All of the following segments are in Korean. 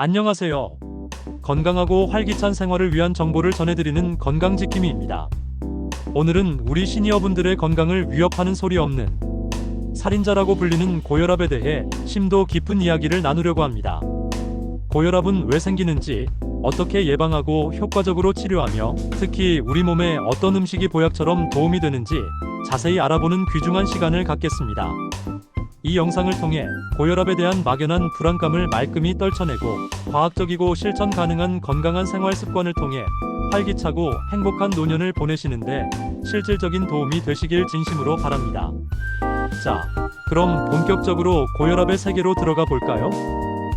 안녕하세요. 건강하고 활기찬 생활을 위한 정보를 전해드리는 건강지킴이입니다. 오늘은 우리 시니어분들의 건강을 위협하는 소리 없는 살인자라고 불리는 고혈압에 대해 심도 깊은 이야기를 나누려고 합니다. 고혈압은 왜 생기는지, 어떻게 예방하고 효과적으로 치료하며 특히 우리 몸에 어떤 음식이 보약처럼 도움이 되는지 자세히 알아보는 귀중한 시간을 갖겠습니다. 이 영상을 통해 고혈압에 대한 막연한 불안감을 말끔히 떨쳐내고 과학적이고 실천 가능한 건강한 생활 습관을 통해 활기차고 행복한 노년을 보내시는데 실질적인 도움이 되시길 진심으로 바랍니다. 자, 그럼 본격적으로 고혈압의 세계로 들어가 볼까요?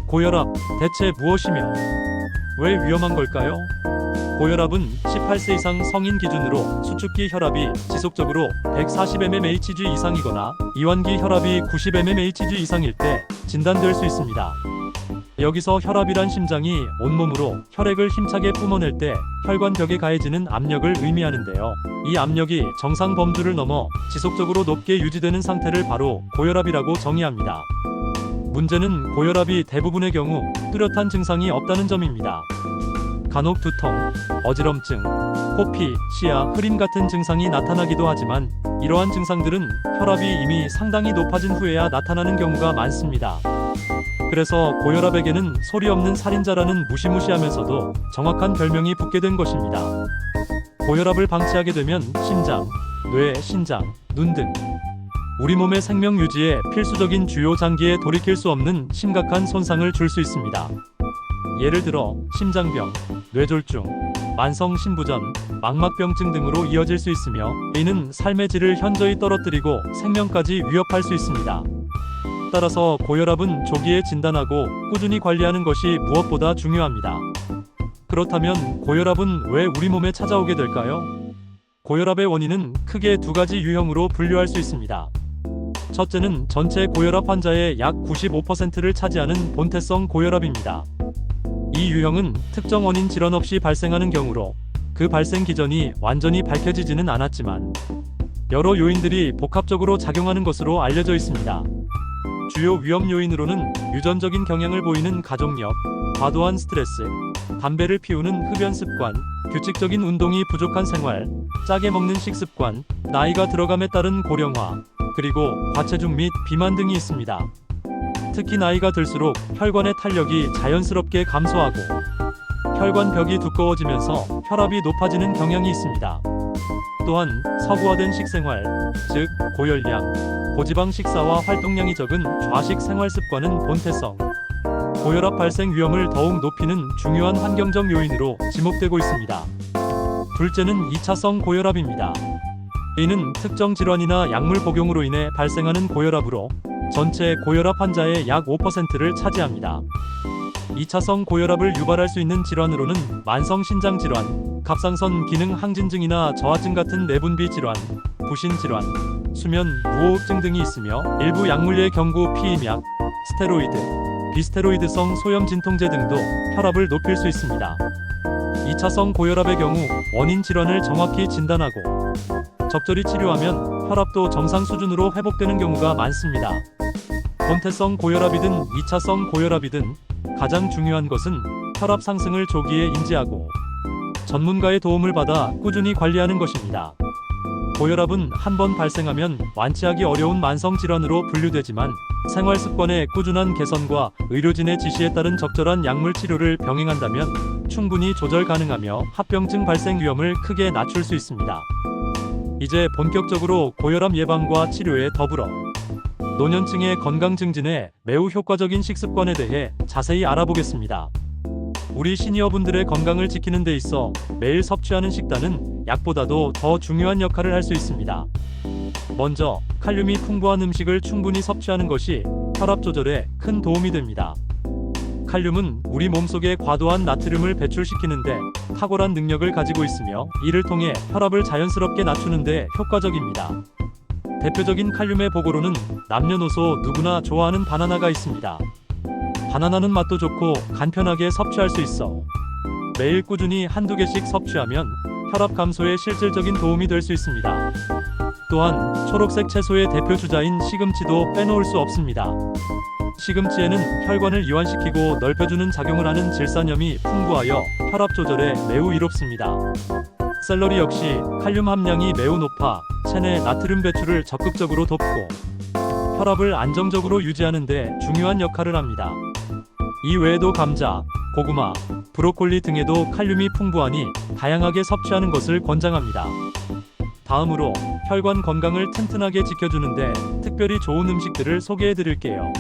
고혈압 대체 무엇이며 왜 위험한 걸까요? 고혈압은 18세 이상 성인 기준으로 수축기 혈압이 지속적으로 140mmHg 이상이거나 이완기 혈압이 90mmHg 이상일 때 진단될 수 있습니다. 여기서 혈압이란 심장이 온몸으로 혈액을 힘차게 뿜어낼 때 혈관벽에 가해지는 압력을 의미하는데요. 이 압력이 정상 범주를 넘어 지속적으로 높게 유지되는 상태를 바로 고혈압이라고 정의합니다. 문제는 고혈압이 대부분의 경우 뚜렷한 증상이 없다는 점입니다. 간혹 두통, 어지럼증, 코피, 시야, 흐림 같은 증상이 나타나기도 하지만 이러한 증상들은 혈압이 이미 상당히 높아진 후에야 나타나는 경우가 많습니다. 그래서 고혈압에게는 소리 없는 살인자라는 무시무시하면서도 정확한 별명이 붙게 된 것입니다. 고혈압을 방치하게 되면 심장, 뇌, 신장, 눈 등 우리 몸의 생명 유지에 필수적인 주요 장기에 돌이킬 수 없는 심각한 손상을 줄 수 있습니다. 예를 들어 심장병, 뇌졸중, 만성 신부전, 망막병증 등으로 이어질 수 있으며 이는 삶의 질을 현저히 떨어뜨리고 생명까지 위협할 수 있습니다. 따라서 고혈압은 조기에 진단하고 꾸준히 관리하는 것이 무엇보다 중요합니다. 그렇다면 고혈압은 왜 우리 몸에 찾아오게 될까요? 고혈압의 원인은 크게 두 가지 유형으로 분류할 수 있습니다. 첫째는 전체 고혈압 환자의 약 95%를 차지하는 본태성 고혈압입니다. 이 유형은 특정 원인 질환 없이 발생하는 경우로 그 발생 기전이 완전히 밝혀지지는 않았지만 여러 요인들이 복합적으로 작용하는 것으로 알려져 있습니다. 주요 위험 요인으로는 유전적인 경향을 보이는 가족력, 과도한 스트레스, 담배를 피우는 흡연 습관, 규칙적인 운동이 부족한 생활, 짜게 먹는 식습관, 나이가 들어감에 따른 고령화, 그리고 과체중 및 비만 등이 있습니다. 특히 나이가 들수록 혈관의 탄력이 자연스럽게 감소하고 혈관벽이 두꺼워지면서 혈압이 높아지는 경향이 있습니다. 또한 서구화된 식생활, 즉 고열량, 고지방 식사와 활동량이 적은 좌식 생활 습관은 본태성, 고혈압 발생 위험을 더욱 높이는 중요한 환경적 요인으로 지목되고 있습니다. 둘째는 2차성 고혈압입니다. 이는 특정 질환이나 약물 복용으로 인해 발생하는 고혈압으로 전체 고혈압 환자의 약 5%를 차지합니다. 2차성 고혈압을 유발할 수 있는 질환으로는 만성 신장 질환, 갑상선 기능 항진증이나 저하증 같은 내분비 질환, 부신 질환, 수면 무호흡증 등이 있으며 일부 약물의 경구 피임약, 스테로이드, 비스테로이드성 소염 진통제 등도 혈압을 높일 수 있습니다. 2차성 고혈압의 경우 원인 질환을 정확히 진단하고 적절히 치료하면 혈압도 정상 수준으로 회복되는 경우가 많습니다. 본태성 고혈압이든 2차성 고혈압이든 가장 중요한 것은 혈압 상승을 조기에 인지하고 전문가의 도움을 받아 꾸준히 관리하는 것입니다. 고혈압은 한 번 발생하면 완치하기 어려운 만성 질환으로 분류되지만 생활 습관의 꾸준한 개선과 의료진의 지시에 따른 적절한 약물 치료를 병행한다면 충분히 조절 가능하며 합병증 발생 위험을 크게 낮출 수 있습니다. 이제 본격적으로 고혈압 예방과 치료에 더불어 노년층의 건강 증진에 매우 효과적인 식습관에 대해 자세히 알아보겠습니다. 우리 시니어분들의 건강을 지키는 데 있어 매일 섭취하는 식단은 약보다도 더 중요한 역할을 할 수 있습니다. 먼저 칼륨이 풍부한 음식을 충분히 섭취하는 것이 혈압 조절에 큰 도움이 됩니다. 칼륨은 우리 몸속에 과도한 나트륨을 배출시키는데 탁월한 능력을 가지고 있으며 이를 통해 혈압을 자연스럽게 낮추는데 효과적입니다. 대표적인 칼륨의 보고로는 남녀노소 누구나 좋아하는 바나나가 있습니다. 바나나는 맛도 좋고 간편하게 섭취할 수 있어 매일 꾸준히 한두 개씩 섭취하면 혈압 감소에 실질적인 도움이 될 수 있습니다. 또한 초록색 채소의 대표 주자인 시금치도 빼놓을 수 없습니다. 시금치에는 혈관을 이완시키고 넓혀주는 작용을 하는 질산염이 풍부하여 혈압 조절에 매우 이롭습니다. 샐러리 역시 칼륨 함량이 매우 높아 체내 나트륨 배출을 적극적으로 돕고 혈압을 안정적으로 유지하는 데 중요한 역할을 합니다. 이 외에도 감자, 고구마, 브로콜리 등에도 칼륨이 풍부하니 다양하게 섭취하는 것을 권장합니다. 다음으로 혈관 건강을 튼튼하게 지켜주는데 특별히 좋은 음식들을 소개해 드릴게요.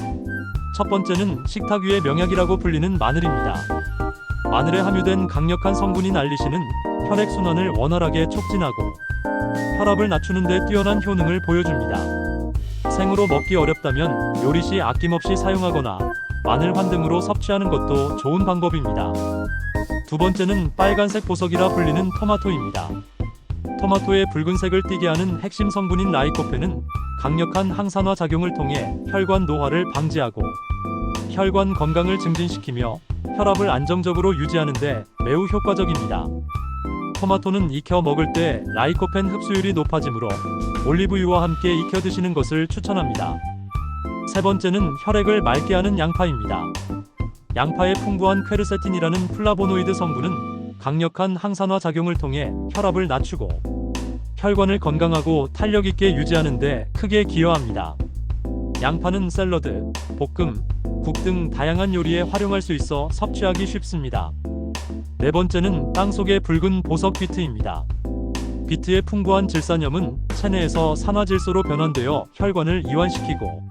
첫 번째는 식탁 위의 명약이라고 불리는 마늘입니다. 마늘에 함유된 강력한 성분인 알리신은 혈액순환을 원활하게 촉진하고 혈압을 낮추는 데 뛰어난 효능을 보여줍니다. 생으로 먹기 어렵다면 요리 시 아낌없이 사용하거나 마늘 환 등으로 섭취하는 것도 좋은 방법입니다. 두 번째는 빨간색 보석이라 불리는 토마토입니다. 토마토의 붉은색을 띠게 하는 핵심 성분인 라이코펜은 강력한 항산화 작용을 통해 혈관 노화를 방지하고 혈관 건강을 증진시키며 혈압을 안정적으로 유지하는데 매우 효과적입니다. 토마토는 익혀 먹을 때 라이코펜 흡수율이 높아지므로 올리브유와 함께 익혀 드시는 것을 추천합니다. 세 번째는 혈액을 맑게 하는 양파입니다. 양파의 풍부한 퀘르세틴이라는 플라보노이드 성분은 강력한 항산화 작용을 통해 혈압을 낮추고 혈관을 건강하고 탄력 있게 유지하는 데 크게 기여합니다. 양파는 샐러드, 볶음, 국 등 다양한 요리에 활용할 수 있어 섭취하기 쉽습니다. 네 번째는 땅 속의 붉은 보석 비트입니다. 비트의 풍부한 질산염은 체내에서 산화질소로 변환되어 혈관을 이완시키고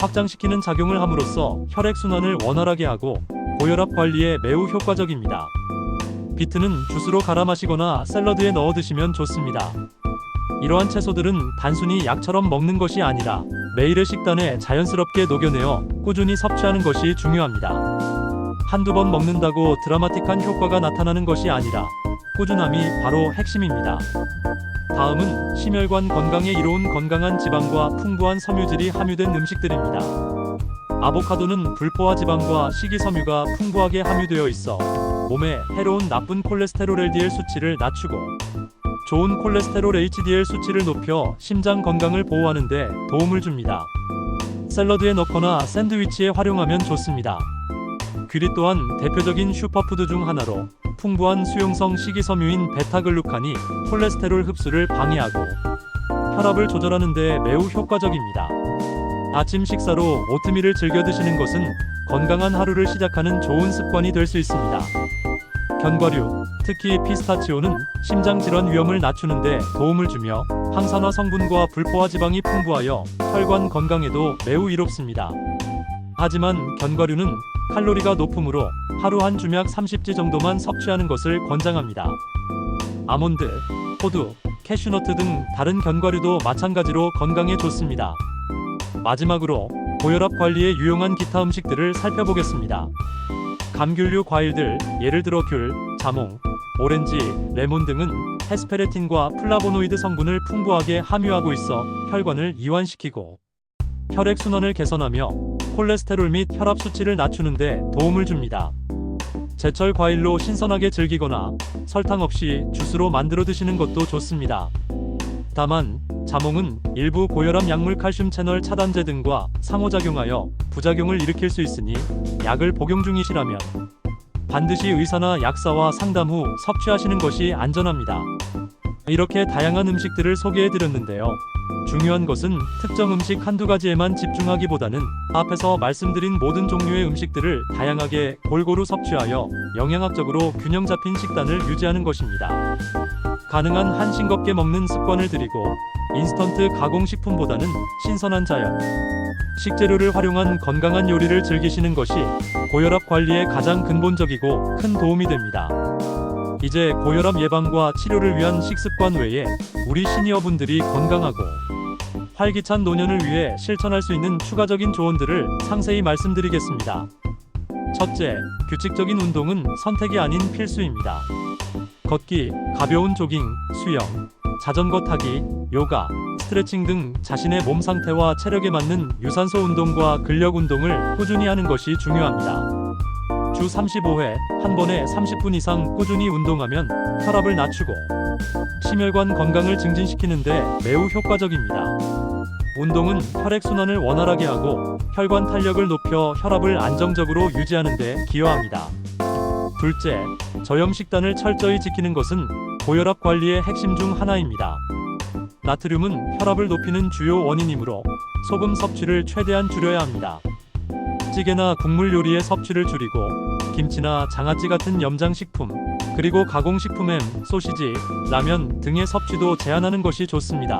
확장시키는 작용을 함으로써 혈액순환을 원활하게 하고 고혈압 관리에 매우 효과적입니다. 비트는 주스로 갈아 마시거나 샐러드에 넣어 드시면 좋습니다. 이러한 채소들은 단순히 약처럼 먹는 것이 아니라 매일의 식단에 자연스럽게 녹여내어 꾸준히 섭취하는 것이 중요합니다. 한두 번 먹는다고 드라마틱한 효과가 나타나는 것이 아니라 꾸준함이 바로 핵심입니다. 다음은 심혈관 건강에 이로운 건강한 지방과 풍부한 섬유질이 함유된 음식들입니다. 아보카도는 불포화 지방과 식이섬유가 풍부하게 함유되어 있어 몸에 해로운 나쁜 콜레스테롤 LDL 수치를 낮추고 좋은 콜레스테롤 HDL 수치를 높여 심장 건강을 보호하는 데 도움을 줍니다. 샐러드에 넣거나 샌드위치에 활용하면 좋습니다. 귀리 또한 대표적인 슈퍼푸드 중 하나로 풍부한 수용성 식이섬유인 베타글루칸이 콜레스테롤 흡수를 방해하고 혈압을 조절하는 데 매우 효과적입니다. 아침 식사로 오트밀을 즐겨 드시는 것은 건강한 하루를 시작하는 좋은 습관이 될 수 있습니다. 견과류, 특히 피스타치오는 심장 질환 위험을 낮추는 데 도움을 주며 항산화 성분과 불포화 지방이 풍부하여 혈관 건강에도 매우 이롭습니다. 하지만 견과류는 칼로리가 높으므로 하루 한 주약 30지 정도만 섭취하는 것을 권장합니다. 아몬드, 호두, 캐슈너트 등 다른 견과류도 마찬가지로 건강에 좋습니다. 마지막으로 고혈압 관리에 유용한 기타 음식들을 살펴보겠습니다. 감귤류 과일들, 예를 들어 귤, 자몽, 오렌지, 레몬 등은 헤스페레틴과 플라보노이드 성분을 풍부하게 함유하고 있어 혈관을 이완시키고 혈액 순환을 개선하며 콜레스테롤 및 혈압 수치를 낮추는 데 도움을 줍니다. 제철 과일로 신선하게 즐기거나 설탕 없이 주스로 만들어 드시는 것도 좋습니다. 다만 자몽은 일부 고혈압 약물 칼슘 채널 차단제 등과 상호작용하여 부작용을 일으킬 수 있으니 약을 복용 중이시라면 반드시 의사나 약사와 상담 후 섭취하시는 것이 안전합니다. 이렇게 다양한 음식들을 소개해 드렸는데요. 중요한 것은 특정 음식 한두 가지에만 집중하기보다는 앞에서 말씀드린 모든 종류의 음식들을 다양하게 골고루 섭취하여 영양학적으로 균형 잡힌 식단을 유지하는 것입니다. 가능한 한 싱겁게 먹는 습관을 들이고 인스턴트 가공식품보다는 신선한 자연, 식재료를 활용한 건강한 요리를 즐기시는 것이 고혈압 관리에 가장 근본적이고 큰 도움이 됩니다. 이제 고혈압 예방과 치료를 위한 식습관 외에 우리 시니어분들이 건강하고 활기찬 노년을 위해 실천할 수 있는 추가적인 조언들을 상세히 말씀드리겠습니다. 첫째, 규칙적인 운동은 선택이 아닌 필수입니다. 걷기, 가벼운 조깅, 수영, 자전거 타기, 요가, 스트레칭 등 자신의 몸 상태와 체력에 맞는 유산소 운동과 근력 운동을 꾸준히 하는 것이 중요합니다. 주 35회, 한 번에 30분 이상 꾸준히 운동하면 혈압을 낮추고 심혈관 건강을 증진시키는데 매우 효과적입니다. 운동은 혈액순환을 원활하게 하고 혈관 탄력을 높여 혈압을 안정적으로 유지하는 데 기여합니다. 둘째, 저염 식단을 철저히 지키는 것은 고혈압 관리의 핵심 중 하나입니다. 나트륨은 혈압을 높이는 주요 원인이므로 소금 섭취를 최대한 줄여야 합니다. 찌개나 국물 요리의 섭취를 줄이고 김치나 장아찌 같은 염장식품, 그리고 가공식품 햄, 소시지, 라면 등의 섭취도 제한하는 것이 좋습니다.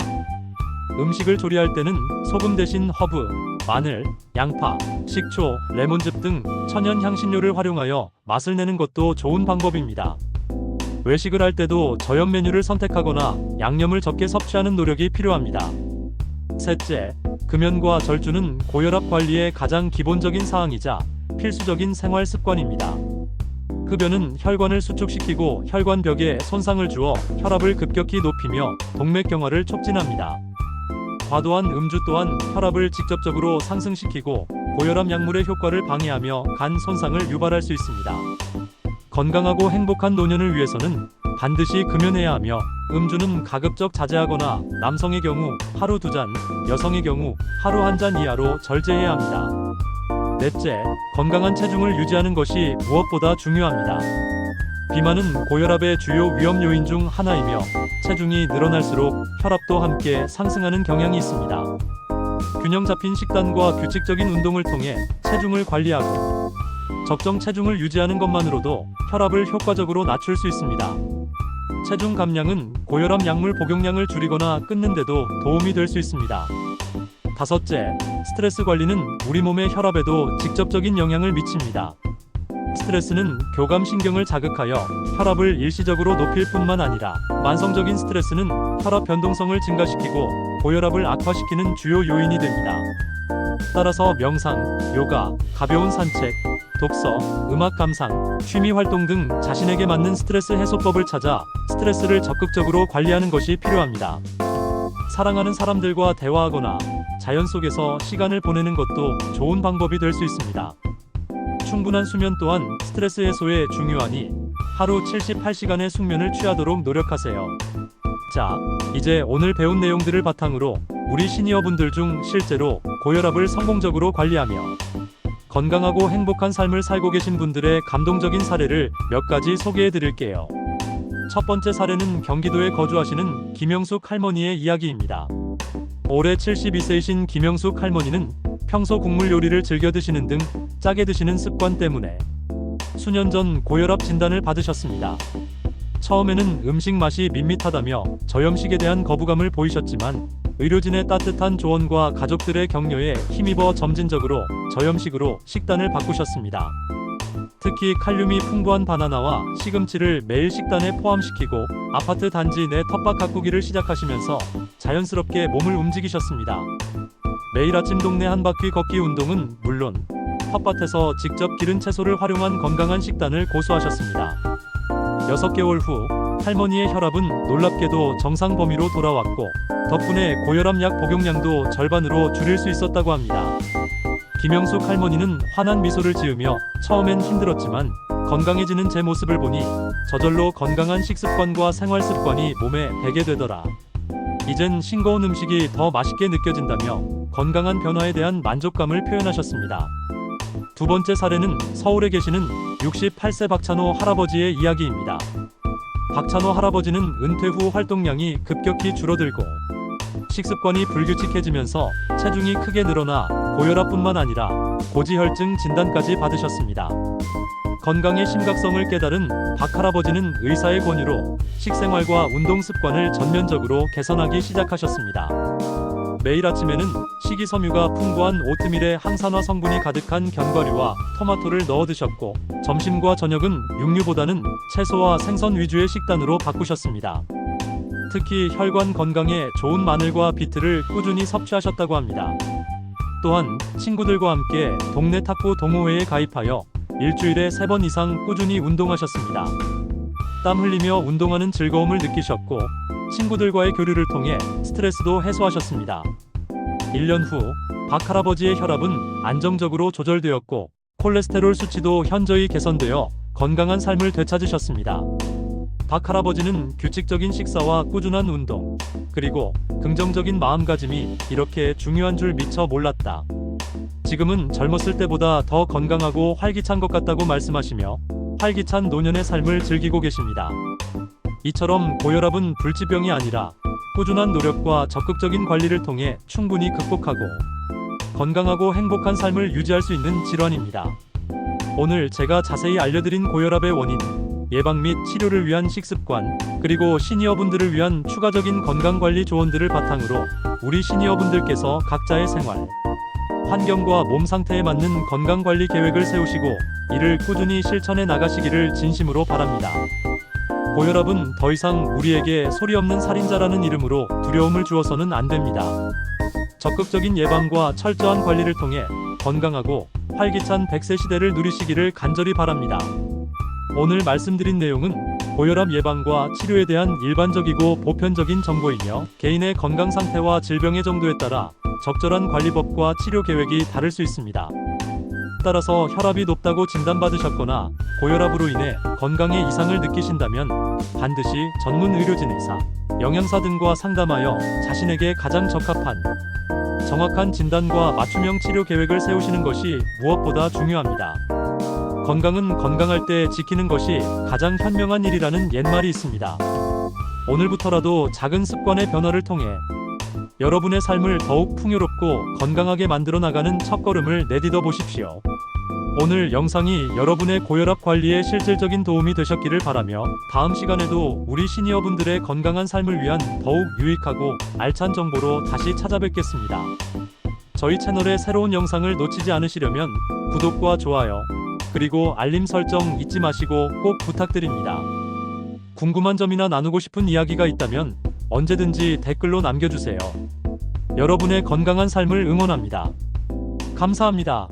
음식을 조리할 때는 소금 대신 허브, 마늘, 양파, 식초, 레몬즙 등 천연 향신료를 활용하여 맛을 내는 것도 좋은 방법입니다. 외식을 할 때도 저염 메뉴를 선택하거나 양념을 적게 섭취하는 노력이 필요합니다. 셋째, 금연과 절주는 고혈압 관리의 가장 기본적인 사항이자 필수적인 생활 습관입니다. 흡연은 혈관을 수축시키고 혈관벽에 손상을 주어 혈압을 급격히 높이며 동맥경화를 촉진합니다. 과도한 음주 또한 혈압을 직접적으로 상승시키고 고혈압 약물의 효과를 방해하며 간 손상을 유발할 수 있습니다. 건강하고 행복한 노년을 위해서는 반드시 금연해야 하며 음주는 가급적 자제하거나 남성의 경우 하루 두 잔, 여성의 경우 하루 한 잔 이하로 절제해야 합니다. 넷째, 건강한 체중을 유지하는 것이 무엇보다 중요합니다. 비만은 고혈압의 주요 위험 요인 중 하나이며 체중이 늘어날수록 혈압도 함께 상승하는 경향이 있습니다. 균형 잡힌 식단과 규칙적인 운동을 통해 체중을 관리하고 적정 체중을 유지하는 것만으로도 혈압을 효과적으로 낮출 수 있습니다. 체중 감량은 고혈압 약물 복용량을 줄이거나 끊는데도 도움이 될 수 있습니다. 다섯째, 스트레스 관리는 우리 몸의 혈압에도 직접적인 영향을 미칩니다. 스트레스는 교감신경을 자극하여 혈압을 일시적으로 높일 뿐만 아니라 만성적인 스트레스는 혈압 변동성을 증가시키고 고혈압을 악화시키는 주요 요인이 됩니다. 따라서 명상, 요가, 가벼운 산책, 독서, 음악 감상, 취미 활동 등 자신에게 맞는 스트레스 해소법을 찾아 스트레스를 적극적으로 관리하는 것이 필요합니다. 사랑하는 사람들과 대화하거나 자연 속에서 시간을 보내는 것도 좋은 방법이 될 수 있습니다. 충분한 수면 또한 스트레스 해소에 중요하니 하루 78시간의 숙면을 취하도록 노력하세요. 자, 이제 오늘 배운 내용들을 바탕으로 우리 시니어분들 중 실제로 고혈압을 성공적으로 관리하며 건강하고 행복한 삶을 살고 계신 분들의 감동적인 사례를 몇 가지 소개해 드릴게요. 첫 번째 사례는 경기도에 거주하시는 김영숙 할머니의 이야기입니다. 올해 72세이신 김영숙 할머니는 평소 국물 요리를 즐겨 드시는 등 짜게 드시는 습관 때문에 수년 전 고혈압 진단을 받으셨습니다. 처음에는 음식 맛이 밋밋하다며 저염식에 대한 거부감을 보이셨지만 의료진의 따뜻한 조언과 가족들의 격려에 힘입어 점진적으로 저염식으로 식단을 바꾸셨습니다. 특히 칼륨이 풍부한 바나나와 시금치를 매일 식단에 포함시키고 아파트 단지 내 텃밭 가꾸기를 시작하시면서 자연스럽게 몸을 움직이셨습니다. 매일 아침 동네 한 바퀴 걷기 운동은 물론 텃밭에서 직접 기른 채소를 활용한 건강한 식단을 고수하셨습니다. 6개월 후 할머니의 혈압은 놀랍게도 정상 범위로 돌아왔고 덕분에 고혈압 약 복용량도 절반으로 줄일 수 있었다고 합니다. 김영숙 할머니는 환한 미소를 지으며 처음엔 힘들었지만 건강해지는 제 모습을 보니 저절로 건강한 식습관과 생활 습관이 몸에 배게 되더라. 이젠 싱거운 음식이 더 맛있게 느껴진다며 건강한 변화에 대한 만족감을 표현하셨습니다. 두 번째 사례는 서울에 계시는 68세 박찬호 할아버지의 이야기입니다. 박찬호 할아버지는 은퇴 후 활동량이 급격히 줄어들고 식습관이 불규칙해지면서 체중이 크게 늘어나 고혈압뿐만 아니라 고지혈증 진단까지 받으셨습니다. 건강의 심각성을 깨달은 박 할아버지는 의사의 권유로 식생활과 운동 습관을 전면적으로 개선하기 시작하셨습니다. 매일 아침에는 식이섬유가 풍부한 오트밀에 항산화 성분이 가득한 견과류와 토마토를 넣어 드셨고 점심과 저녁은 육류보다는 채소와 생선 위주의 식단으로 바꾸셨습니다. 특히 혈관 건강에 좋은 마늘과 비트를 꾸준히 섭취하셨다고 합니다. 또한 친구들과 함께 동네 탁구 동호회에 가입하여 일주일에 세번 이상 꾸준히 운동하셨습니다. 땀 흘리며 운동하는 즐거움을 느끼셨고 친구들과의 교류를 통해 스트레스도 해소하셨습니다. 1년 후 박 할아버지의 혈압은 안정적으로 조절되었고 콜레스테롤 수치도 현저히 개선되어 건강한 삶을 되찾으셨습니다. 박 할아버지는 규칙적인 식사와 꾸준한 운동, 그리고 긍정적인 마음가짐이 이렇게 중요한 줄 미처 몰랐다. 지금은 젊었을 때보다 더 건강하고 활기찬 것 같다고 말씀하시며 활기찬 노년의 삶을 즐기고 계십니다. 이처럼 고혈압은 불치병이 아니라 꾸준한 노력과 적극적인 관리를 통해 충분히 극복하고 건강하고 행복한 삶을 유지할 수 있는 질환입니다. 오늘 제가 자세히 알려드린 고혈압의 원인, 예방 및 치료를 위한 식습관, 그리고 시니어분들을 위한 추가적인 건강관리 조언들을 바탕으로 우리 시니어분들께서 각자의 생활, 환경과 몸 상태에 맞는 건강관리 계획을 세우시고 이를 꾸준히 실천해 나가시기를 진심으로 바랍니다. 고혈압은 더 이상 우리에게 소리 없는 살인자라는 이름으로 두려움을 주어서는 안 됩니다. 적극적인 예방과 철저한 관리를 통해 건강하고 활기찬 100세 시대를 누리시기를 간절히 바랍니다. 오늘 말씀드린 내용은 고혈압 예방과 치료에 대한 일반적이고 보편적인 정보이며 개인의 건강 상태와 질병의 정도에 따라 적절한 관리법과 치료 계획이 다를 수 있습니다. 따라서 혈압이 높다고 진단받으셨거나 고혈압으로 인해 건강에 이상을 느끼신다면 반드시 전문 의료진 의사, 영양사 등과 상담하여 자신에게 가장 적합한 정확한 진단과 맞춤형 치료 계획을 세우시는 것이 무엇보다 중요합니다. 건강은 건강할 때 지키는 것이 가장 현명한 일이라는 옛말이 있습니다. 오늘부터라도 작은 습관의 변화를 통해 여러분의 삶을 더욱 풍요롭고 건강하게 만들어 나가는 첫걸음을 내딛어 보십시오. 오늘 영상이 여러분의 고혈압 관리에 실질적인 도움이 되셨기를 바라며 다음 시간에도 우리 시니어분들의 건강한 삶을 위한 더욱 유익하고 알찬 정보로 다시 찾아뵙겠습니다. 저희 채널의 새로운 영상을 놓치지 않으시려면 구독과 좋아요 그리고 알림 설정 잊지 마시고 꼭 부탁드립니다. 궁금한 점이나 나누고 싶은 이야기가 있다면 언제든지 댓글로 남겨주세요. 여러분의 건강한 삶을 응원합니다. 감사합니다.